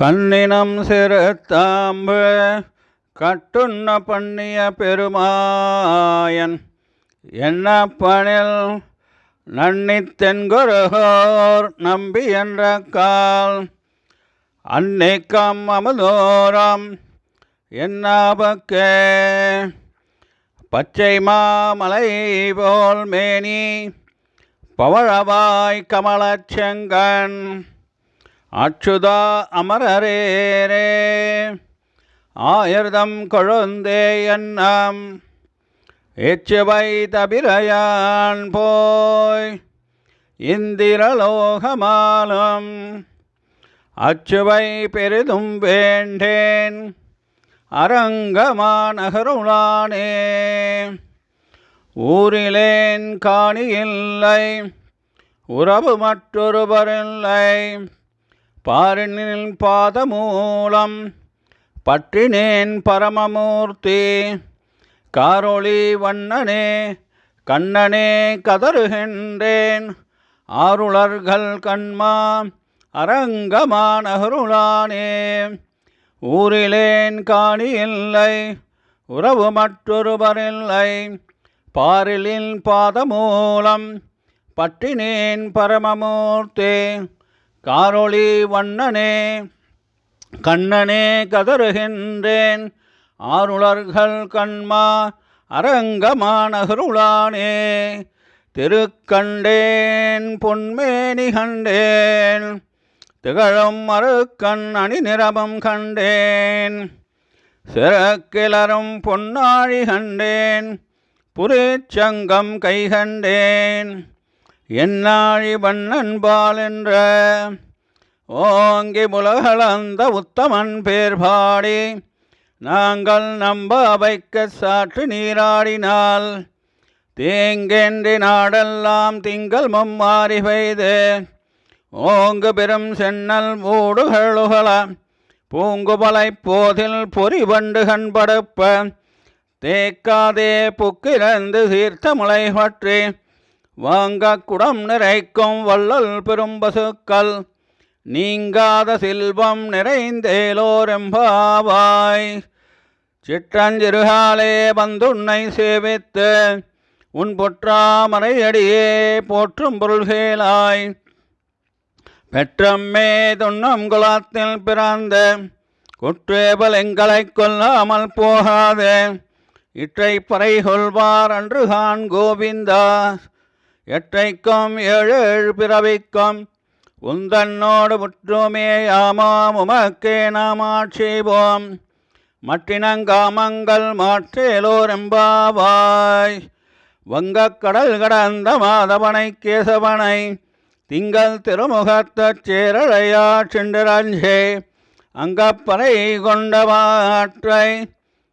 கண்ணினம் சிறுத்தாம்பு கட்டுண்ண பண்ணிய பெருமாயன். என்ன பணில் நன்னித் தென்குருகோர் நம்பி என்ற கால். அன்னைக்கம் அமுதோரம் என்னாபக்கே பச்சை மாமலை போல் மேனி பவழவாய் கமலச்செங்கன் அச்சுதா அமரரேரே. ஆயிரதம் கொழுந்தே எண்ணம். எச்சுவை தபிரையான் போய் இந்திரலோகமாலும். அச்சுவை பெரிதும் வேண்டேன். அரங்கமாநகருளானே ஊரிலேன் காணியில்லை. உறவு மற்றொருவரில்லை. பாரினில் பாதமூலம் பற்றினேன் பரமமூர்த்தி. காரொளி வண்ணனே கண்ணனே கதறுகின்றேன். ஆருளர்கள் கண்மா அரங்கமானருளானே. ஊரிலேன் காணியில்லை உறவு மற்றொருவரில்லை. பாரிலின் பாதமூலம் பற்றினேன் பரமமூர்த்தி. காரொளி வண்ணனே கண்ணனே கதறுகின்றேன். ஆருளர்கள் கண்மா அரங்கமானகருளானே திருக்கண்டேன் பொன்மேனி கண்டேன். திகழும் மறுக்கண் அணி நிறமும் கண்டேன். சிறக்கிளரும் பொன்னாழி கண்டேன். புரிச்சங்கம் கை கண்டேன். என்னாழி வண்ணன் என்ற ஓங்கி முலகளந்த உத்தமன் பேர் பாடி நாங்கள் நம்ப அவைக்க சாற்று நீராடினால் தேங்கென்றி நாடெல்லாம் திங்கள் மும்மாறி பெய்து ஓங்கு பெரும் சென்னல் மூடுகளுகள பூங்குபலை போதில் பொறி வண்டு கண்படுப்ப தேக்காதே புக்கிரந்து சீர்த்த முளை பற்றி வாங்க குடம் நிறைக்கும் வள்ளல் பெரும் பசுக்கள். நீங்காத செல்வம் நிறைந்தேலோரெம்பாவாய். சிற்றஞ்சிறுகாலே வந்துன்னை சேவித்து உன் பொற்றாமரையடியே போற்றும் பொருள்கேளாய். பெற்றம்மே துண்ணம் குலாத்தில் பிறந்த குற்றேபல் எங்களை கொல்லாமல் போகாதே. இற்றை பறை கொள்வார் அன்று கான் கோவிந்தா. எற்றைக்கும் ஏழு பிறவிக்கும் உந்தன்னோடு முற்றுமே யாமாம் உமக்கே நாம் ஆட்சேபோம். மற்றினங்காமங்கள் மாற்றேலோரெம்பாவாய். வங்கக் கடல் கடந்த மாதவனை கேசவனை திங்கள் திருமுகத்தச் சேரழையா சென்றரஞ்சே. அங்கப்பறை கொண்டவாற்றை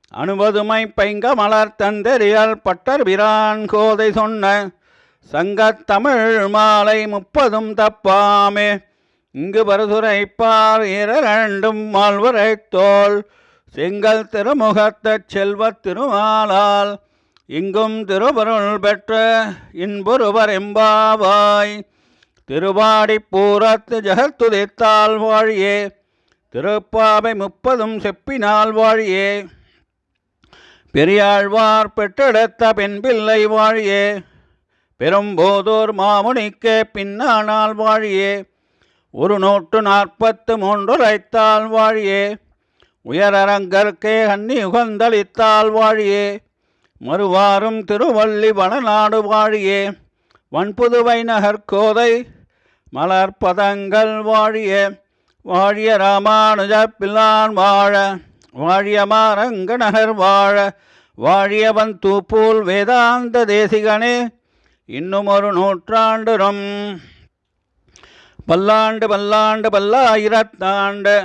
அனுபதுமை பைங்க மலர் தந்தெறியல் பட்டர் பிரான் கோதை சொன்ன சங்கத்தமிழ் மாலை முப்பதும் தப்பாமே. இங்கு பரதுரைப்பார் இரண்டும் மால்வரை தோல். செங்கல் திருமுகத்த செல்வத் திருமாலால் இங்கும் திருவருள் பெற்ற இன்பொருவர் எம்பாவாய். திருவாடி பூரத்து ஜகத்துதித்தால் வாழியே. திருப்பாவை முப்பதும் செப்பினால் வாழியே. பெரியாழ்வார் பெற்றெடுத்த பெண் பிள்ளை வாழியே. பெரும்போதோர் மாமுனிக்கே பின்னானால் வாழியே. ஒரு நூற்று நாற்பத்து மூன்று ரைத்தால் வாழியே. உயரரங்கற்கே அன்னி உகந்தளித்தால் வாழியே. மறுவாரும் திருவள்ளி வனநாடு வாழியே. வன்புதுவை நகர்கோதை மலர்பதங்கள் வாழிய. வாழிய ராமானுஜ பிள்ளான் வாழ வாழிய மாரங்க நகர் வாழ வாழியவன் தூப்பூல் வேதாந்த தேசிகனே. இன்னுமொரு நூற்றாண்டுரும். பல்லாண்டு பல்லாண்டு பல்லாயிரத்தாண்டு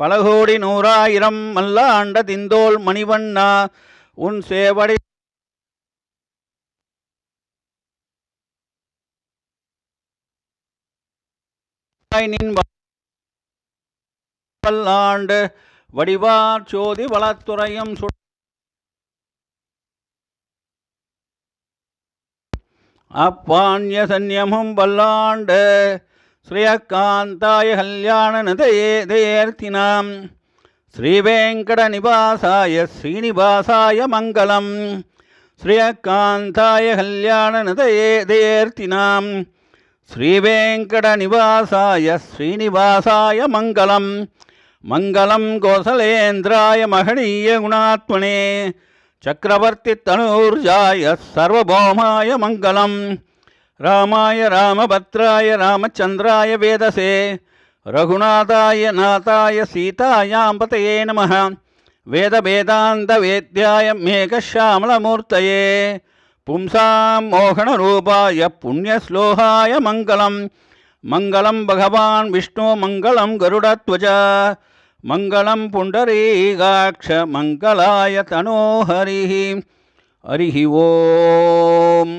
பல கோடி நூறாயிரம் மல்லாண்ட திந்தோல் மணிவண்ணா உன் சேவடி பல்லாண்டு வடிவார் சோதி வளத்துறையும் சு அப்பான்ய சன்யமும் பல்லாண்டு ஸ்ரீயக்காந்தாய கல்யாணநதையே தேர்த்தினாம். ஸ்ரீவேங்கட நிவாசாய ஸ்ரீனிவாசாய மங்களம். ஸ்ரீயக்காந்தாய கல்யாணநதையே தேர்த்தினாம். ஸ்ரீவேங்கட நிவாசாய ஸ்ரீனிவாசாய மங்களம். மங்களம் கோசலேந்திராய மகனீய குணாத்மனே. சக்கரவர்த்தி தனூர்ஜாய சர்வபௌமாய மங்களம். ராமாய ராமபத்ராய ராமச்சந்திராய வேதசே. ரகுநாதாய நாதாய சீதாயாம்பதையே நம வேதவேதாந்த வேத்யாய மேகஷாமலமூர்த்தயே பும்சாம் மோகனரூபாய புண்ணியஸ்லோகாய மங்களம். மங்களம் பகவான் விஷ்ணு மங்களம் கருடத்வஜா. மங்களம் புண்டரீகாட்ச மங்களாய தனோஹரி ஹரி ஓம்.